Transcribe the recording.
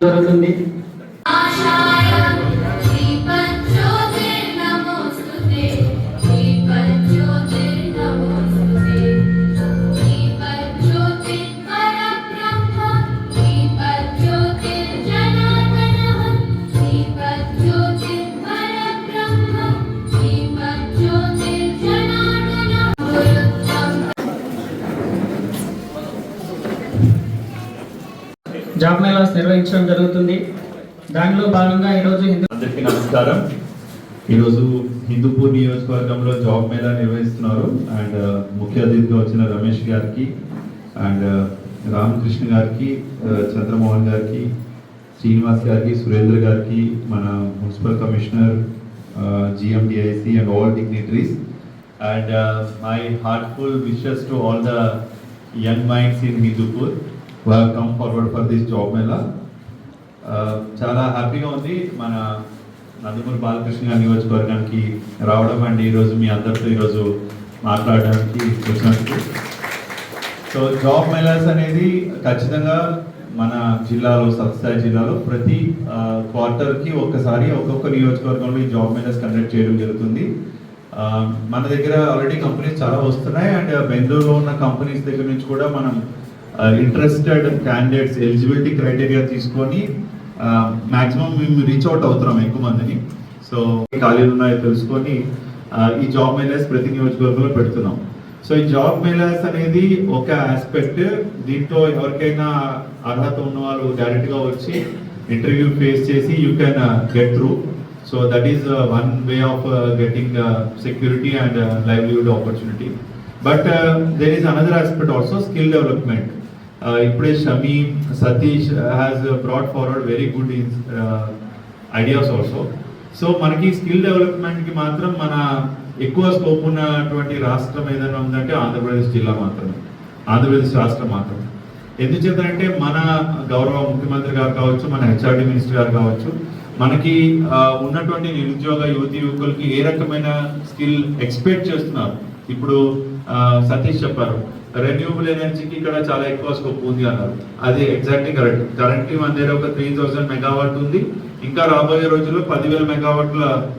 ধরে শুনবি జాబ్ మేళాస్ నిర్వహించడం జరుగుతుంది. దానిలో భాగంగా ఈరోజు హిందూ అందరికీ నమస్కారం. ఈరోజు హిందూపూర్ నియోజకవర్గంలో జాబ్ మేళా నిర్వహిస్తున్నారు. అండ్ uh, ముఖ్య అతిథిగా వచ్చిన రమేష్ గారికి అండ్ uh, రామకృష్ణ గారికి uh, చంద్రమోహన్ గారికి శ్రీనివాస్ గారికి సురేంద్ర గారికి మన municipal commissioner GM DIC and all dignitaries and my heartful wishes to all the young minds in Hindupur come forward for this job mela చాలా హ్యాపీగా ఉంది. మన నందమూరి బాలకృష్ణ గారి నియోజకవర్గానికి రావడం అండ్ ఈరోజు మీ అందరితో ఈరోజు మాట్లాడడానికి వచ్చినట్టు సో జాబ్ మేళాస్ అనేది ఖచ్చితంగా మన జిల్లాలో సత్సాయి జిల్లాలో ప్రతి క్వార్టర్కి ఒక్కసారి ఒక్కొక్క నియోజకవర్గంలో ఈ జాబ్ మేళాస్ కండక్ట్ చేయడం జరుగుతుంది. మన దగ్గర ఆల్రెడీ కంపెనీస్ చాలా వస్తున్నాయి. అండ్ బెంగళూరులో ఉన్న కంపెనీస్ దగ్గర నుంచి కూడా మనం ఇంట్రెస్టెడ్ క్యాండిడేట్స్ ఎలిజిబిలిటీ క్రైటీరియా తీసుకొని మాక్సిమం మేము రీచ్ అవుట్ అవుతున్నాం ఎక్కువ మందిని. సో ఖాళీలు ఉన్నాయో తెలుసుకొని ఈ జాబ్ మేళాస్ ప్రతి నియోజకవర్గంలో పెడుతున్నాం. సో ఈ జాబ్ మేళాస్ అనేది ఒక ఆస్పెక్ట్ దీంట్లో ఎవరికైనా అర్హత ఉన్న వాళ్ళు డైరెక్ట్గా వచ్చి ఇంటర్వ్యూ ఫేస్ చేసి you can get through so that is one way of getting security and livelihood opportunity but there is another aspect also skill development Uh, ఇప్పుడే Shami Satish has brought forward very good ideas also so మనకి skill డెవలప్మెంట్కి మాత్రం మన ఎక్కువ scope ఉన్నటువంటి రాష్ట్రం ఏదైనా ఉందంటే ఆంధ్రప్రదేశ్ జిల్లా మాత్రమే. ఆంధ్రప్రదేశ్ రాష్ట్రం మాత్రమే. ఎందుచేతంటే మన గౌరవ ముఖ్యమంత్రి గారు కావచ్చు మన హెచ్ఆర్డి మినిస్టర్ గారు కావచ్చు మనకి uh, ఉన్నటువంటి నిరుద్యోగ యువతి యువకులకి ఏ రకమైన స్కిల్ ఎక్స్పెక్ట్ చేస్తున్నారు? ఇప్పుడు uh, సతీష్ చెప్పారు. రెన్యూబుల్ ఎనర్జీకి ఇక్కడ చాలా ఎక్కువ స్కోప్ ఉంది అన్నారు. అది ఎగ్జాక్ట్లీ కరెక్ట్ కరెంట్లీ మన దగ్గర ఒక త్రీ థౌసండ్ మెగావాట్ ఉంది. ఇంకా రాబోయే రోజుల్లో పదివేల మెగావాట్ల